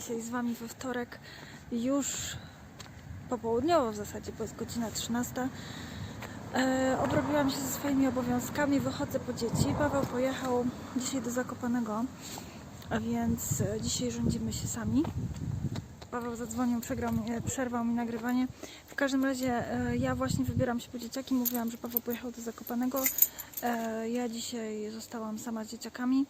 dzisiaj z Wami we wtorek już popołudniowo w zasadzie, bo jest godzina 13. E, obrobiłam się ze swoimi obowiązkami, wychodzę po dzieci. Paweł pojechał dzisiaj do Zakopanego, a więc e, dzisiaj rządzimy się sami. Paweł zadzwonił, przegrał, e, przerwał mi nagrywanie. W każdym razie e, ja właśnie wybieram się po dzieciaki. Mówiłam, że Paweł pojechał do Zakopanego. Ja dzisiaj zostałam sama z dzieciakami.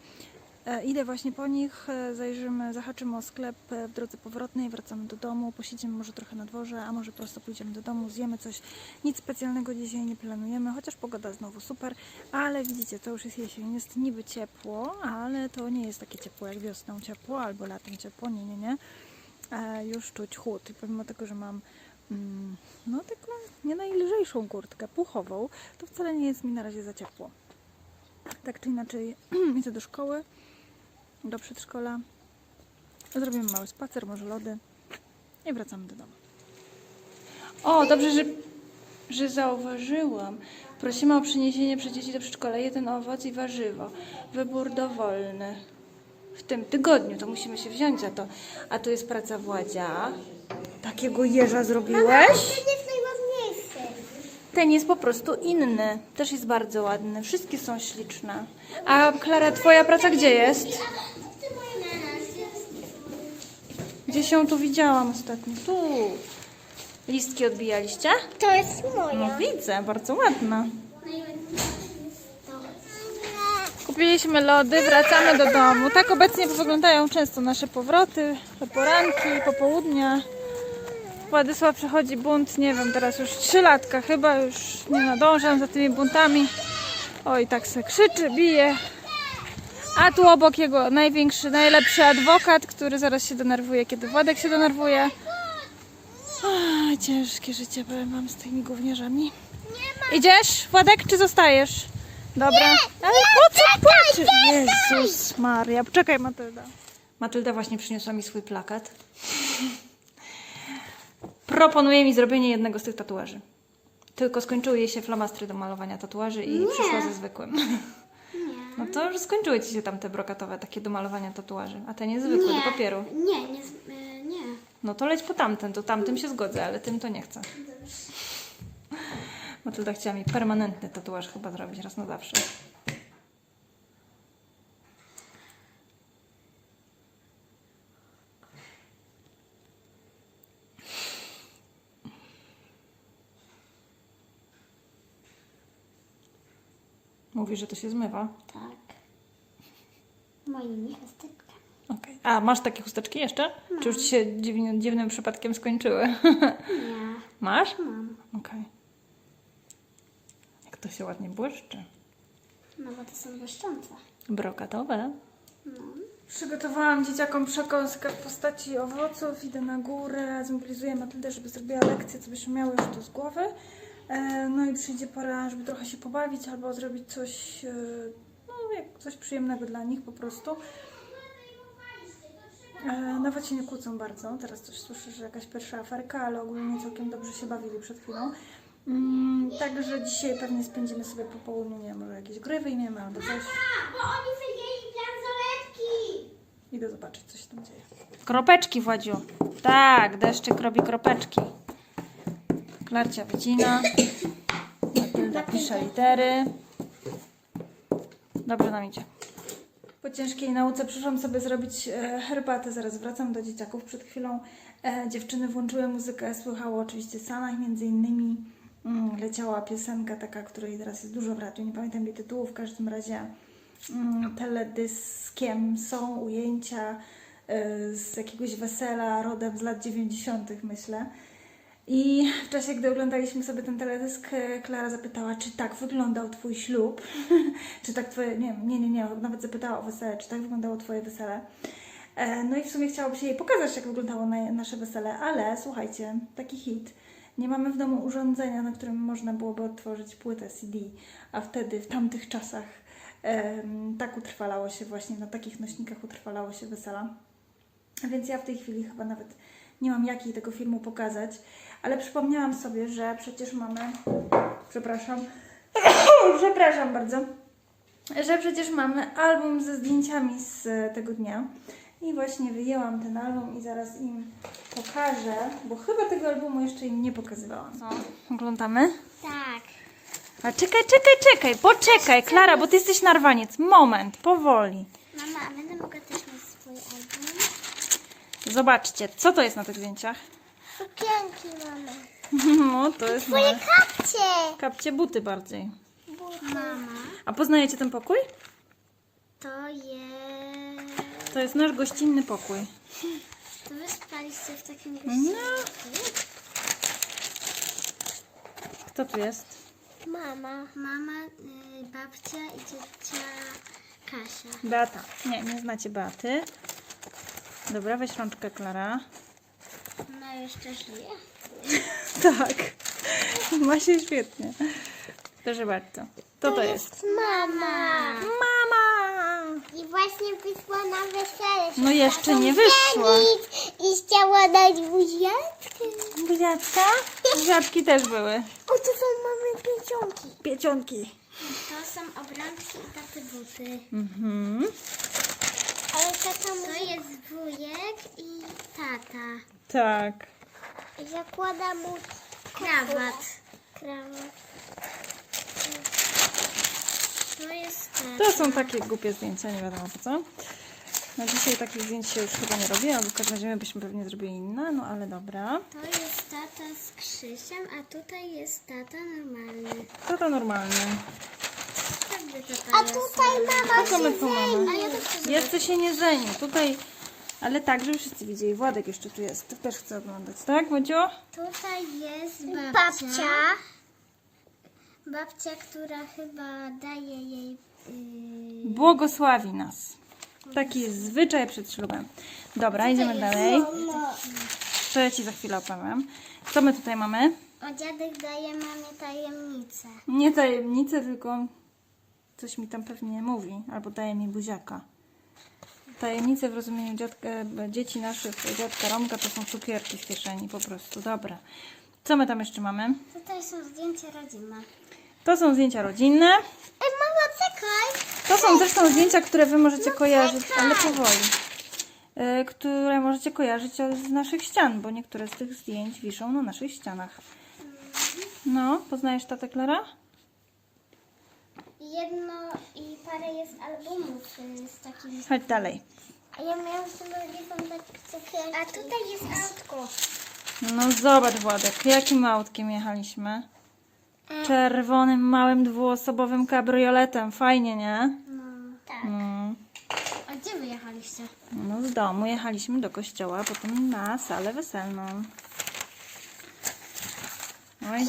E, Idę właśnie po nich, e, zajrzymy, zahaczymy o sklep e, w drodze powrotnej, wracamy do domu, posiedzimy może trochę na dworze, a może prosto pójdziemy do domu, zjemy coś. Nic specjalnego dzisiaj nie planujemy, chociaż pogoda znowu super, ale widzicie, to już jest jesień, jest niby ciepło, ale to nie jest takie ciepło jak wiosną ciepło albo latem ciepło, nie, nie, nie. E, Już czuć chłód i pomimo tego, że mam mm, no taką nie najlżejszą kurtkę puchową, to wcale nie jest mi na razie za ciepło. Tak czy inaczej, idę do szkoły, do przedszkola. Zrobimy mały spacer, może lody i wracamy do domu. O, dobrze, że, że zauważyłam. Prosimy o przyniesienie przez dzieci do przedszkola jeden owoc i warzywo. Wybór dowolny. W tym tygodniu to musimy się wziąć za to. A tu jest praca Władzia. Takiego jeża zrobiłeś? Ten jest po prostu inny. Też jest bardzo ładny. Wszystkie są śliczne. A Klara, twoja praca gdzie jest? Gdzie się tu widziałam ostatnio? Tu. Listki odbijaliście? To jest No moja. widzę, bardzo ładna. Kupiliśmy lody, wracamy do domu. Tak obecnie wyglądają często nasze powroty, poranki, popołudnia. Władysław przechodzi bunt, nie wiem, teraz już trzy latka chyba, już nie nadążam za tymi buntami. Oj, tak se krzyczy, bije. A tu obok jego największy, najlepszy adwokat, który zaraz się denerwuje, kiedy Władek się denerwuje. Ach, ciężkie życie powiem wam z tymi gówniarzami. Idziesz, Władek, czy zostajesz? Dobra. Ale po co płaczesz? Jezus Maria. Poczekaj, Matylda. Matylda właśnie przyniosła mi swój plakat. Proponuje mi zrobienie jednego z tych tatuaży. Tylko skończyły jej się flamastry do malowania tatuaży i przyszła ze zwykłym. No to już skończyły ci się tam te brokatowe takie do malowania tatuaży, a te niezwykłe do papieru. Nie, nie, z- y, nie. No to leć po tamten, to tamtym się zgodzę, ale tym to nie chcę. Matylda chciała mi permanentny tatuaż chyba zrobić raz na zawsze. Mówi, że to się zmywa. Tak. Moimi chusteczkami. Okej. A masz takie chusteczki jeszcze? Czy już ci się dziwnym, dziwnym przypadkiem skończyły? Nie. Masz? Mam. Okej. Jak to się ładnie błyszczy. No bo to są błyszczące. Brokatowe. No. Przygotowałam dzieciakom przekąskę w postaci owoców. Idę na górę, zmobilizuję Matyldę, żeby zrobiła lekcję, co byśmy miały już to z głowy. E, No i przyjdzie pora, żeby trochę się pobawić albo zrobić coś, e, no jak coś przyjemnego dla nich po prostu. E, Nawet się nie kłócą bardzo. Teraz coś słyszę, że jakaś pierwsza aferka, ale ogólnie całkiem dobrze się bawili przed chwilą. Mm, Także dzisiaj pewnie spędzimy sobie po południu, nie wiem, może jakieś gry wyjmiemy albo coś. A, bo oni wyjęli bransoletki. Idę zobaczyć, co się tam dzieje. Kropeczki, Władziu. Tak, deszczyk robi kropeczki. Klarcia wycina. Matylda pisze litery. Dobrze nam idzie. Po ciężkiej nauce przyszłam sobie zrobić e, herbatę. Zaraz wracam do dzieciaków. Przed chwilą e, dziewczyny włączyły muzykę. Słychało oczywiście Sanach, między innymi mm, leciała piosenka taka, której teraz jest dużo w radiu. Nie pamiętam jej tytułu. W każdym razie mm, teledyskiem są ujęcia e, z jakiegoś wesela rodem z lat 90., myślę. I w czasie, gdy oglądaliśmy sobie ten teledysk, e, Klara zapytała, czy tak wyglądał Twój ślub? czy tak Twoje, nie, nie, nie, nie, nawet zapytała o wesele, czy tak wyglądało Twoje wesele? E, No i w sumie chciałoby się jej pokazać, jak wyglądało na, nasze wesele, ale słuchajcie, taki hit. Nie mamy w domu urządzenia, na którym można byłoby odtworzyć płytę CD, a wtedy, w tamtych czasach, tak utrwalało się właśnie, na takich nośnikach utrwalało się wesela. Więc ja w tej chwili chyba nawet nie mam jak jej tego filmu pokazać, ale przypomniałam sobie, że przecież mamy. Przepraszam. przepraszam bardzo. Że przecież mamy album ze zdjęciami z tego dnia. I właśnie wyjęłam ten album i zaraz im pokażę, bo chyba tego albumu jeszcze im nie pokazywałam. Co? Oglądamy? Tak. A czekaj, czekaj, czekaj, poczekaj, Klara, bo ty jesteś narwaniec. Moment, powoli. Mama, a będę mogła też mieć swój album? Zobaczcie, co to jest na tych zdjęciach? Sukienki mamy. No, to jest Twoje moje kapcie. kapcie buty bardziej. Mama, A poznajecie ten pokój? to jest... To jest nasz gościnny pokój. To wy spaliście w takim No. gościu? Kto tu jest? Mama. Mama, y, babcia i ciocia Kasia. Beata. Nie, nie znacie Beaty. Dobra, weź rączkę, Klara. Ona jeszcze żyje? Tak. Ma się świetnie. Proszę bardzo. Kto to jest? Mama. Mama! I właśnie wyszła na wesele. No jeszcze nie wyszła. I chciała dać buziatkę. Buziaczka? Buziaczki też były. O, to są mamy piecionki. Piecionki. To są obrączki i taty buty. Mhm. Tata To jest wujek i tata. Tak. Zakłada mu krawat. Krawat. To jest tata. To są takie głupie zdjęcia, nie wiadomo po co. Na dzisiaj takich zdjęć się już chyba nie robi, albo w każdym razie my byśmy pewnie zrobili inne, no ale dobra. To jest tata z Krzysiem, a tutaj jest tata normalny. Tata a tutaj mama Co my tu mamy? A ja też chcę Jeszcze się nie żeni. Tutaj, ale tak, żeby wszyscy widzieli. Władek jeszcze tu jest. Ty też chce oglądać, tak, Wodziu? Tutaj jest babcia. babcia. Babcia, która chyba daje jej... Yy... Błogosławi nas. Taki jest zwyczaj przed ślubem. Dobra, idziemy dalej. Jeszcze ci za chwilę opowiem. Co my tutaj mamy? O dziadek daje mamie tajemnicę. Nie tajemnicę, tylko coś mi tam pewnie mówi. Albo daje mi buziaka. Tajemnice w rozumieniu dziadka, dzieci naszych, dziadka Romka, to są cukierki w kieszeni po prostu. Dobra. Co my tam jeszcze mamy? Tutaj są zdjęcia rodziny. To są zdjęcia rodzinne. Ej, mama, czekaj! To są zresztą zdjęcia, które Wy możecie kojarzyć, ale powoli. Y, Które możecie kojarzyć z naszych ścian, bo niektóre z tych zdjęć wiszą na naszych ścianach. No, poznajesz tatę Klara? Jedno i parę jest albumów y, z takimi... Chodź dalej. A ja miałam sobie tak cukierki. A tutaj jest autko. No zobacz Władek, jakim autkiem jechaliśmy? Czerwonym, małym, dwuosobowym kabrioletem. Fajnie, nie? No. Tak. No. A gdzie wy jechaliście? No z domu jechaliśmy do kościoła, a potem na salę weselną. Oj.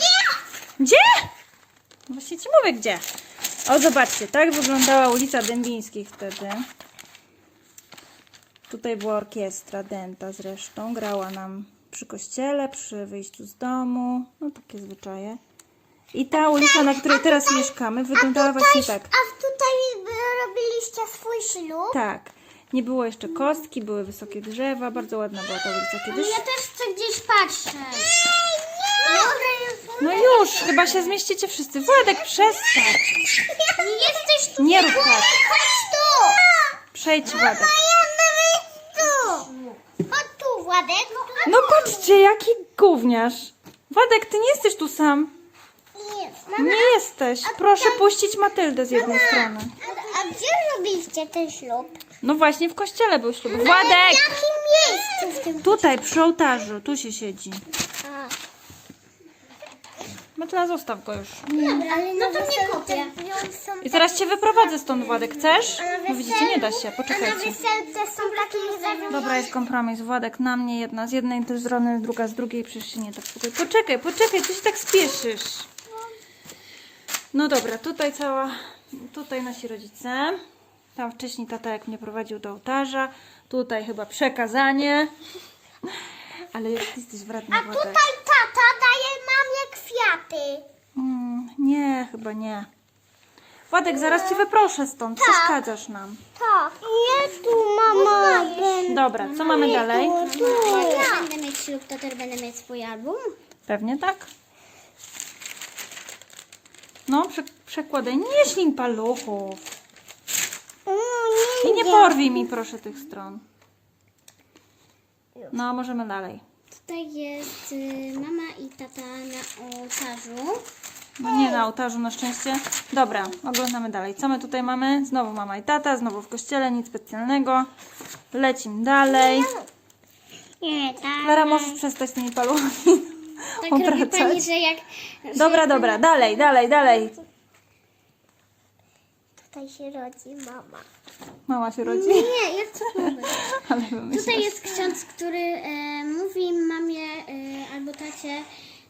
Gdzie? Właśnie ci mówię gdzie. O, zobaczcie, tak wyglądała ulica Dębińskich wtedy. Tutaj była orkiestra Denta zresztą. Grała nam przy kościele, przy wyjściu z domu. No takie zwyczaje. I ta ulica, na której teraz mieszkamy, wyglądała właśnie tak. A tutaj robiliście swój ślub? Tak. Nie było jeszcze kostki, były wysokie drzewa, bardzo ładna była ta ulica kiedyś. też chcę gdzieś patrzeć. No już, chyba się zmieścicie wszyscy. Władek, przestań. Nie jesteś tu. Nie rób tak. Chodź tu! Przejdź, Władek. tu! Chodź tu, Władek. No patrzcie, jaki gówniarz. Władek, ty nie jesteś tu sam. Nie. Nie jesteś. Proszę puścić Matyldę z jednej strony. A, gdzie robiliście ten ślub? No właśnie, w kościele był ślub. Władek! W jakim miejscu w tym? Tutaj, przy ołtarzu. Tu się siedzi. A. Matyla, zostaw go już. Dobra, ale no to nie kupię. I zaraz cię wyprowadzę stąd, Władek. Chcesz? No widzicie, nie da się. Poczekajcie. są takie. Dobra, jest kompromis. Władek na mnie, jedna z jednej strony, druga z drugiej. Przecież się nie tak spokojnie. Poczekaj, poczekaj, ty się tak spieszysz. No dobra, tutaj cała, tutaj nasi rodzice. Tam wcześniej tata jak mnie prowadził do ołtarza. Tutaj chyba przekazanie. Ale ty jesteś wredny, A Władek. tutaj tata daje mamie kwiaty. Mm, nie, chyba nie. Władek, zaraz cię wyproszę stąd. Tak. Przeszkadzasz nam. Tak. Nie tu, mama. Dobra, co mamy dalej? Jak ja będę mieć ślub, to też będę mieć swój album? Pewnie tak. No, prze przekładaj. Nie ślin paluchów. I nie porwij mi proszę tych stron. No, możemy dalej. Tutaj jest y, mama i tata na ołtarzu. No nie na ołtarzu na szczęście. Dobra, oglądamy dalej. Co my tutaj mamy? Znowu mama i tata, znowu w kościele, nic specjalnego. Lecimy dalej. Nie, tak. Klara, możesz przestać z tymi paluchami Tak robi pani, że jak... Dobra, dobra, dalej, dalej, dalej. Tutaj się rodzi mama. Mama się rodzi, Nie, jak to mówię? ale wymyślasz. Tutaj jest ksiądz, który e, mówi mamie e, albo tacie,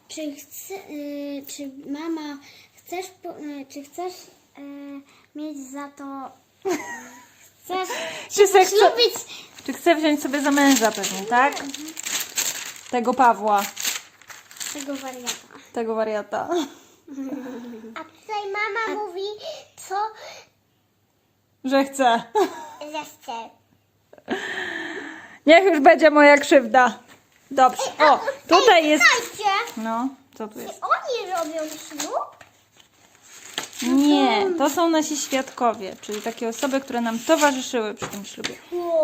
czy, chce, e, czy mama chcesz, po, e, czy chcesz e, mieć za to, chcesz Czy se chce, ślubić czy chce wziąć sobie za męża pewnie, tak? Tego Pawła, tego wariata. tego wariata. A tutaj mama mówi, co Że chce. zechce. Niech już będzie moja krzywda. Dobrze. O, tutaj jest... Słuchajcie, No, co tu jest? oni robią ślub? Nie, to są nasi świadkowie, czyli takie osoby, które nam towarzyszyły przy tym ślubie.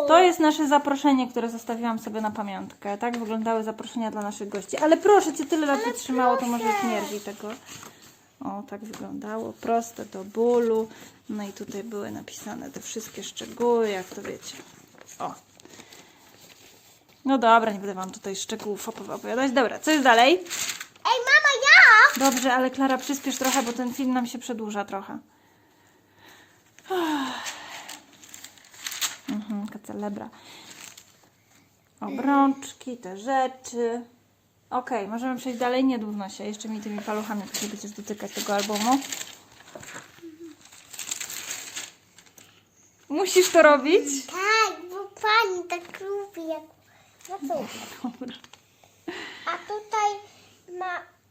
To jest nasze zaproszenie, które zostawiłam sobie na pamiątkę. Tak wyglądały zaproszenia dla naszych gości. Ale proszę cię, tyle lat wytrzymało, to może śmierdzi tego. O, tak wyglądało. Proste do bólu. No i tutaj były napisane te wszystkie szczegóły, jak to wiecie. O. No dobra, nie będę wam tutaj szczegółów opowi- opowiadać. Dobra, co jest dalej? Ej, mama, ja! Dobrze, ale Klara, przyspiesz trochę, bo ten film nam się przedłuża trochę. Mhm, celebra. Obrączki, te rzeczy. Okej, możemy przejść dalej. Nie dówno się. Jeszcze mi tymi paluchami później będziesz dotykać tego albumu. Musisz to robić? Tak, bo pani tak lubi. Jak... No co? Dobra. A tutaj ma...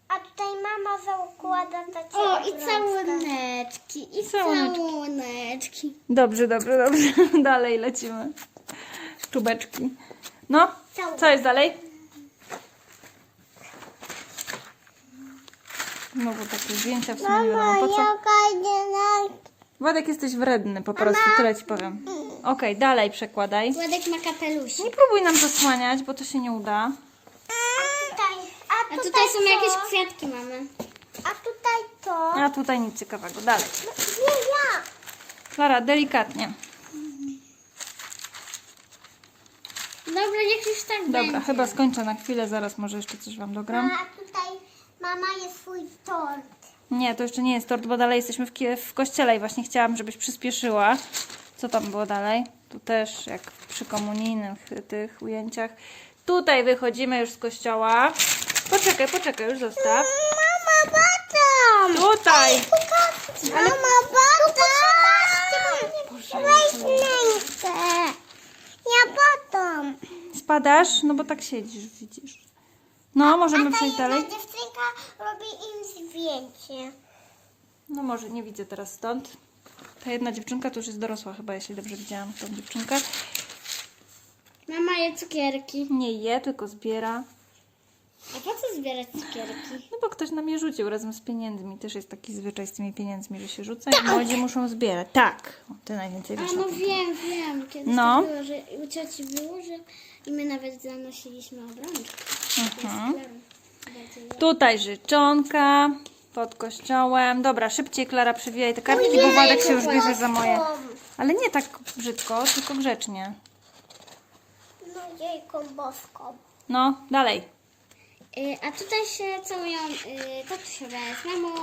A tutaj mama zakłada takie O, i całuneczki, i Całuneczki. całuneczki. Dobrze, dobrze, dobrze. Dalej lecimy. Czubeczki. No, co jest dalej? Znowu takie zdjęcia w sumie nie wiadomo po co. nie Władek, jesteś wredny po prostu, tyle ci powiem. Okej, dalej przekładaj. Władek ma kapelusz. Nie próbuj nam zasłaniać, bo to się nie uda. A tutaj, a tutaj, są jakieś kwiatki mamy. A tutaj to. A tutaj nic ciekawego. Dalej. Nie ja. Klara, delikatnie. Dobra, niech już tak Dobra, będzie. chyba skończę na chwilę, zaraz może jeszcze coś wam dogram. A tutaj mama jest swój tort. Nie, to jeszcze nie jest tort, bo dalej jesteśmy w, w kościele i właśnie chciałam, żebyś przyspieszyła. Co tam było dalej? Tu też, jak przy komunijnych tych ujęciach. Tutaj wychodzimy już z kościoła. Poczekaj, poczekaj, już zostaw. Mama, batam. Tutaj! Mama, batam. Weź rękę. Ja batam. Spadasz? No bo tak siedzisz, widzisz. No, możemy przejść dalej. dziewczynka robi im zdjęcie. No może, nie widzę teraz stąd. Ta jedna dziewczynka to już jest dorosła chyba, jeśli dobrze widziałam tą dziewczynkę. Mama je cukierki. Nie je, tylko zbiera. A po co zbierać cukierki? No bo ktoś nam je rzucił razem z pieniędzmi. Też jest taki zwyczaj z tymi pieniędzmi, że się rzuca i młodzi muszą zbierać. Tak, o, ty najwięcej A wiesz o no tym. wiem, wiem. Kiedyś No. tak było, że u cioci było, że i my nawet zanosiliśmy obrączki. Mhm. Tutaj życzonka pod kościołem. Dobra, szybciej Klara przywijaj te kartki, bo Władek się już bierze za moje. Ale nie tak brzydko, tylko grzecznie. No jejką boską. No, dalej. Y, a tutaj się całują y, tatusiowe z mamą,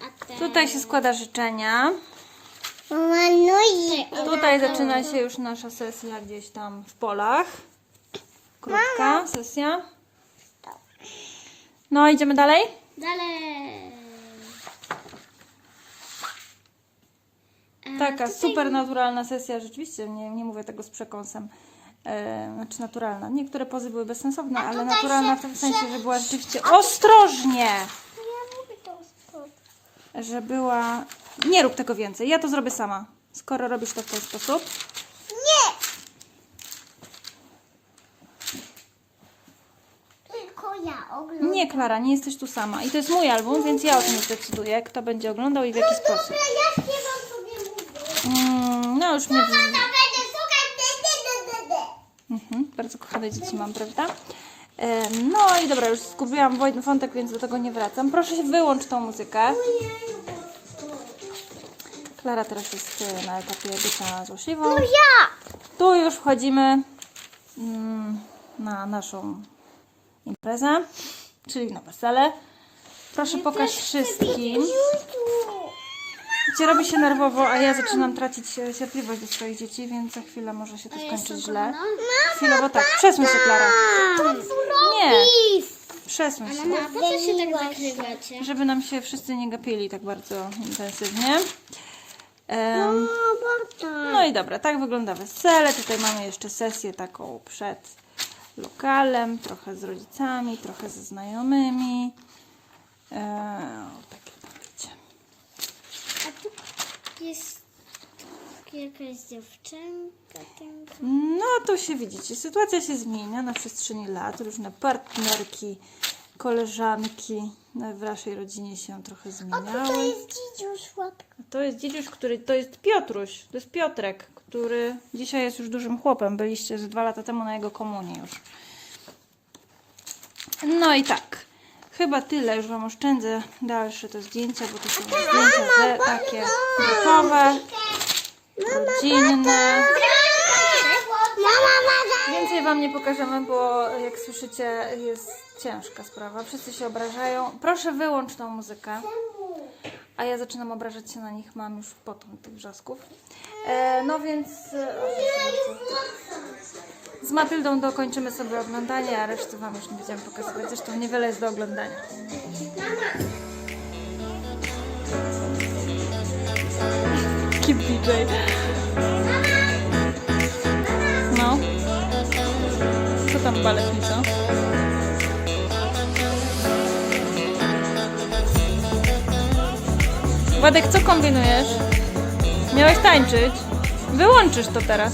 a te... Tutaj się składa życzenia. Mama, no i... Tutaj zaczyna się już nasza sesja gdzieś tam w polach. Krótka sesja. No, idziemy dalej? Dalej. A Taka super naturalna sesja, rzeczywiście, nie, nie mówię tego z przekąsem. E, znaczy naturalna. Niektóre pozy były bezsensowne, ale tutaj naturalna się- w tym sensie, że była rzeczywiście ostrożnie, Ja lubię tą spod. że była... Nie rób tego więcej, ja to zrobię sama. Skoro robisz to w ten sposób. Nie! Tylko ja oglądam. Nie, Klara, nie jesteś tu sama. I to jest mój album, więc ja o tym zdecyduję, kto będzie oglądał i w jaki sposób. Dobra, ja śpiewam sobie mówię. Mm, no już mnie... Mama, to będzie słuchać. Mhm, bardzo Tutaj dzieci mam, prawda? No i dobra, już zgubiłam wątek, więc do tego nie wracam. Proszę się wyłącz tą muzykę. Klara teraz jest e, na etapie bycia złośliwą. Ja! Tu już wchodzimy mm, na naszą imprezę, czyli na wesele. Proszę pokaż wszystkim. Cię robi się nerwowo, a ja zaczynam tracić e, cierpliwość do swoich dzieci, więc za chwilę może się to skończyć źle. Chwilowo tak. Przesuń się, Klara. Nie, przesuń się. Mama, po co się tak zakrywacie? Żeby nam się wszyscy nie gapili tak bardzo intensywnie. Em, no i dobra, tak wygląda wesele. Tutaj mamy jeszcze sesję taką przed lokalem, trochę z rodzicami, trochę ze znajomymi. E, o, takie tam wiecie. A tu jest jakaś dziewczynka. tam- No tu się widzicie, sytuacja się zmienia na przestrzeni lat. Różne partnerki, koleżanki w waszej rodzinie się trochę zmieniały. dzidziuś łapka. To jest dziedziuś, który to jest Piotruś, to jest Piotrek, który dzisiaj jest już dużym chłopem. Byliście z dwa lata temu na jego komunii już. No i tak. Chyba tyle, już Wam oszczędzę dalsze te zdjęcia, bo to są zdjęcia ze, takie gotowe, rodzinne. Mama, mama! Więcej Wam nie pokażemy, bo jak słyszycie jest ciężka sprawa. Wszyscy się obrażają. Proszę wyłącz tą muzykę. A ja zaczynam obrażać się na nich, mam już potąd tych wrzasków. E, no więc e, z Matyldą dokończymy sobie oglądanie, a resztę Wam już nie będziemy pokazywać. Zresztą niewiele jest do oglądania. Kim DJ. No. Co tam baletnico? Władek, co kombinujesz? Miałeś tańczyć? Wyłączysz to teraz.